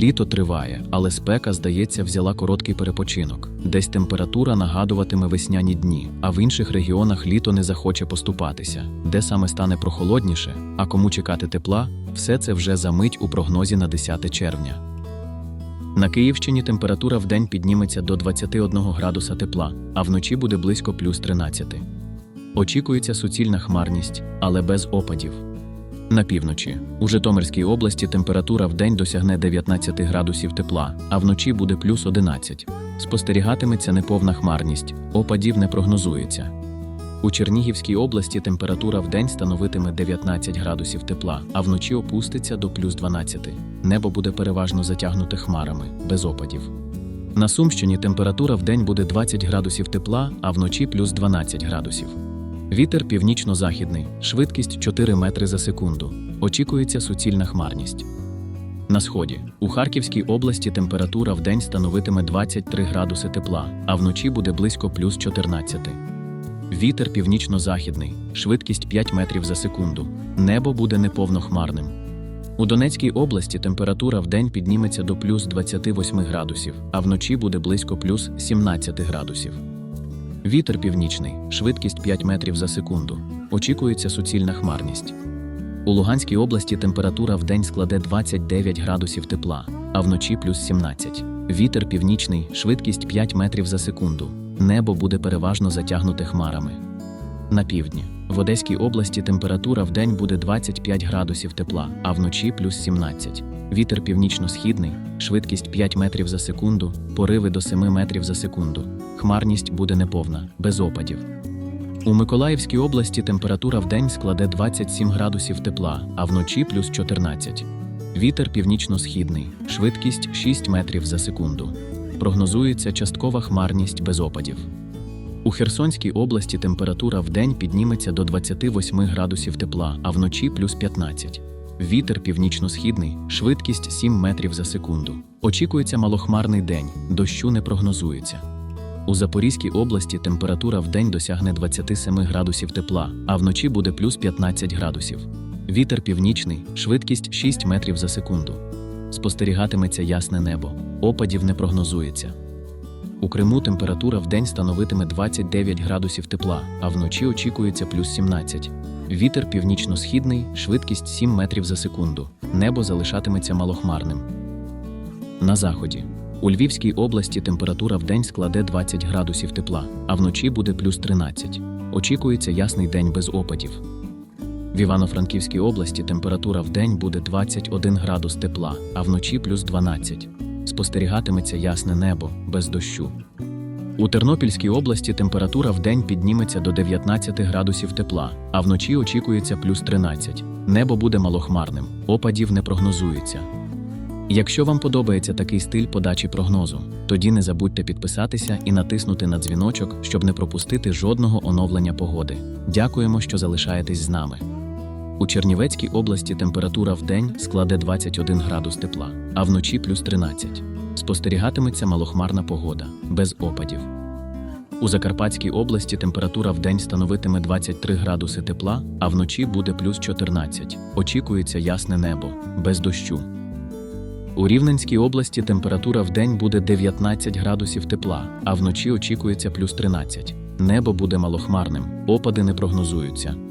Літо триває, але спека, здається, взяла короткий перепочинок. Десь температура нагадуватиме весняні дні, а в інших регіонах літо не захоче поступатися, де саме стане прохолодніше, а кому чекати тепла, все це вже за мить у прогнозі на 10 червня. На Київщині температура в день підніметься до 21 градуса тепла, а вночі буде близько плюс 13. Очікується суцільна хмарність, але без опадів. На півночі у Житомирській області температура в день досягне 19 градусів тепла, а вночі буде плюс 11. Спостерігатиметься неповна хмарність, опадів не прогнозується. У Чернігівській області температура в день становитиме 19 градусів тепла, а вночі опуститься до плюс 12. Небо буде переважно затягнуте хмарами, без опадів. На Сумщині температура в день буде 20 градусів тепла, а вночі плюс 12 градусів. Вітер північно-західний, швидкість 4 метри за секунду. Очікується суцільна хмарність. На сході у Харківській області температура в день становитиме 23 градуси тепла, а вночі буде близько плюс 14. Вітер північно-західний, швидкість 5 метрів за секунду. Небо буде неповнохмарним. У Донецькій області температура в день підніметься до плюс 28 градусів, а вночі буде близько плюс 17 градусів. Вітер північний, швидкість 5 метрів за секунду. Очікується суцільна хмарність. У Луганській області температура в день складе 29 градусів тепла, а вночі плюс 17. Вітер північний, швидкість 5 метрів за секунду. Небо буде переважно затягнуте хмарами. На півдні в Одеській області температура в день буде 25 градусів тепла, а вночі плюс 17. Вітер північно-східний, швидкість 5 метрів за секунду, пориви до 7 метрів за секунду. Хмарність буде неповна, без опадів. У Миколаївській області температура в день складе 27 градусів тепла, а вночі плюс 14. Вітер північно-східний, швидкість 6 метрів за секунду. Прогнозується часткова хмарність без опадів. У Херсонській області температура в день підніметься до 28 градусів тепла, а вночі плюс 15. Вітер північно-східний, швидкість 7 метрів за секунду. Очікується малохмарний день, дощу не прогнозується. У Запорізькій області температура в день досягне 27 градусів тепла, а вночі буде плюс 15 градусів. Вітер північний, швидкість 6 метрів за секунду. Спостерігатиметься ясне небо, опадів не прогнозується. У Криму температура в день становитиме 29 градусів тепла, а вночі очікується плюс 17. Вітер північно-східний, швидкість 7 метрів за секунду. Небо залишатиметься малохмарним. На заході. У Львівській області температура в день складе 20 градусів тепла, а вночі буде плюс 13. Очікується ясний день без опадів. В Івано-Франківській області температура в день буде 21 градус тепла, а вночі плюс 12. Спостерігатиметься ясне небо без дощу. У Тернопільській області температура в день підніметься до 19 градусів тепла, а вночі очікується плюс 13. Небо буде малохмарним, опадів не прогнозується. Якщо вам подобається такий стиль подачі прогнозу, тоді не забудьте підписатися і натиснути на дзвіночок, щоб не пропустити жодного оновлення погоди. Дякуємо, що залишаєтесь з нами. У Чернівецькій області температура в день складе 21 градус тепла, а вночі плюс 13. Спостерігатиметься малохмарна погода, без опадів. У Закарпатській області температура в день становитиме 23 градуси тепла, а вночі буде плюс 14. Очікується ясне небо, без дощу. У Рівненській області температура в день буде 19 градусів тепла, а вночі очікується плюс 13. Небо буде малохмарним, опади не прогнозуються.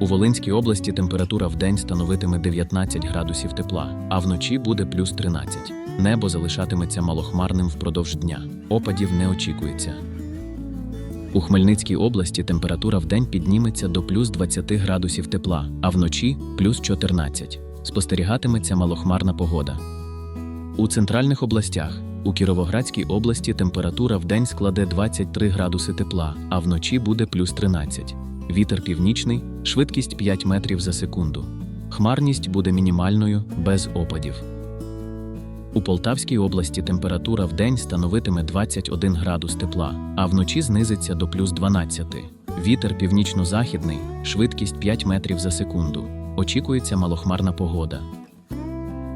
У Волинській області температура в день становитиме 19 градусів тепла, а вночі буде плюс 13. Небо залишатиметься малохмарним впродовж дня. Опадів не очікується. У Хмельницькій області температура в день підніметься до плюс 20 градусів тепла, а вночі плюс 14. Спостерігатиметься малохмарна погода. У центральних областях у Кіровоградській області температура в день складе 23 градуси тепла, а вночі буде плюс 13. Вітер північний, швидкість 5 метрів за секунду. Хмарність буде мінімальною, без опадів. У Полтавській області температура в день становитиме 21 градус тепла, а вночі знизиться до плюс 12. Вітер північно-західний, швидкість 5 метрів за секунду. Очікується малохмарна погода.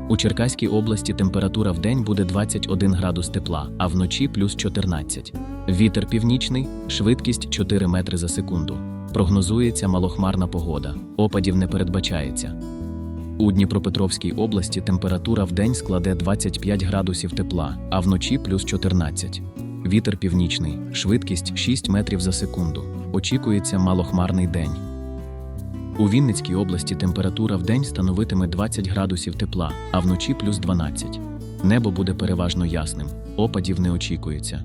У Черкаській області температура в день буде 21 градус тепла, а вночі плюс 14. Вітер північний, швидкість 4 метри за секунду. Прогнозується малохмарна погода, опадів не передбачається. У Дніпропетровській області температура в день складе 25 градусів тепла, а вночі плюс 14. Вітер північний, швидкість 6 метрів за секунду. Очікується малохмарний день. У Вінницькій області температура в день становитиме 20 градусів тепла, а вночі плюс 12. Небо буде переважно ясним, опадів не очікується.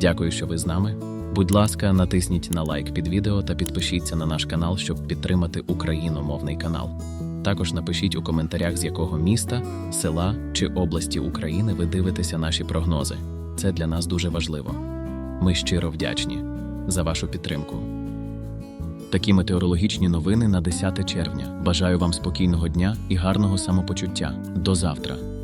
Дякую, що ви з нами. Будь ласка, натисніть на лайк під відео та підпишіться на наш канал, щоб підтримати україномовний канал. Також напишіть у коментарях, з якого міста, села чи області України ви дивитеся наші прогнози. Це для нас дуже важливо. Ми щиро вдячні за вашу підтримку. Такі метеорологічні новини на 10 червня. Бажаю вам спокійного дня і гарного самопочуття. До завтра.